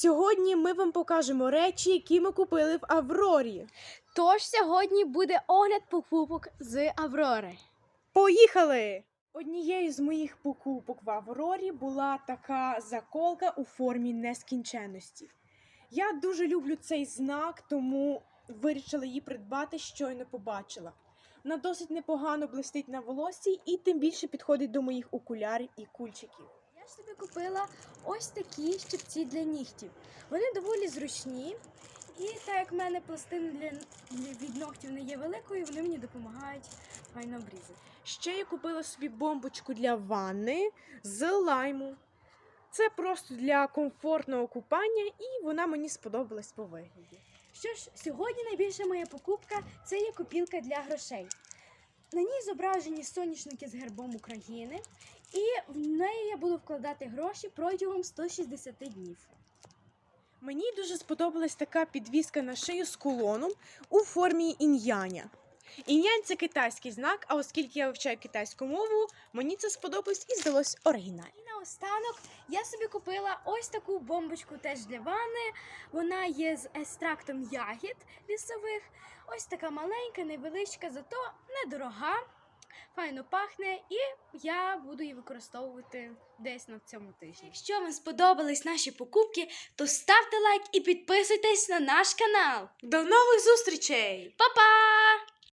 Сьогодні ми вам покажемо речі, які ми купили в Аврорі. Тож сьогодні буде огляд покупок з Аврори. Поїхали! Однією з моїх покупок в Аврорі була така заколка у формі нескінченності. Я дуже люблю цей знак, тому вирішила її придбати, щойно побачила. Вона досить непогано блистить на волосі і тим більше підходить до моїх окулярів і кульчиків. Я ж собі купила ось такі щипці для нігтів. Вони доволі зручні. І так як в мене пластина для, для від ногтів не є великою, вони мені допомагають файно обрізати. Ще я купила собі бомбочку для ванни з лайму. Це просто для комфортного купання, і вона мені сподобалась по вигляді. Що ж, сьогодні найбільша моя покупка це є копілка для грошей. На ній зображені соняшники з гербом України, і в неї я буду вкладати гроші протягом 160 днів. Мені дуже сподобалась така підвіска на шию з кулоном у формі ін'яня. Ін'янь це китайський знак, а оскільки я вивчаю китайську мову, мені це сподобалось і здалось оригінально. Наостанок я собі купила ось таку бомбочку теж для ванни. Вона є з екстрактом ягід лісових. Ось така маленька, невеличка, зато недорога, файно пахне, і я буду її використовувати десь на цьому тижні. Якщо вам сподобались наші покупки, то ставте лайк і підписуйтесь на наш канал. До нових зустрічей! Па-па!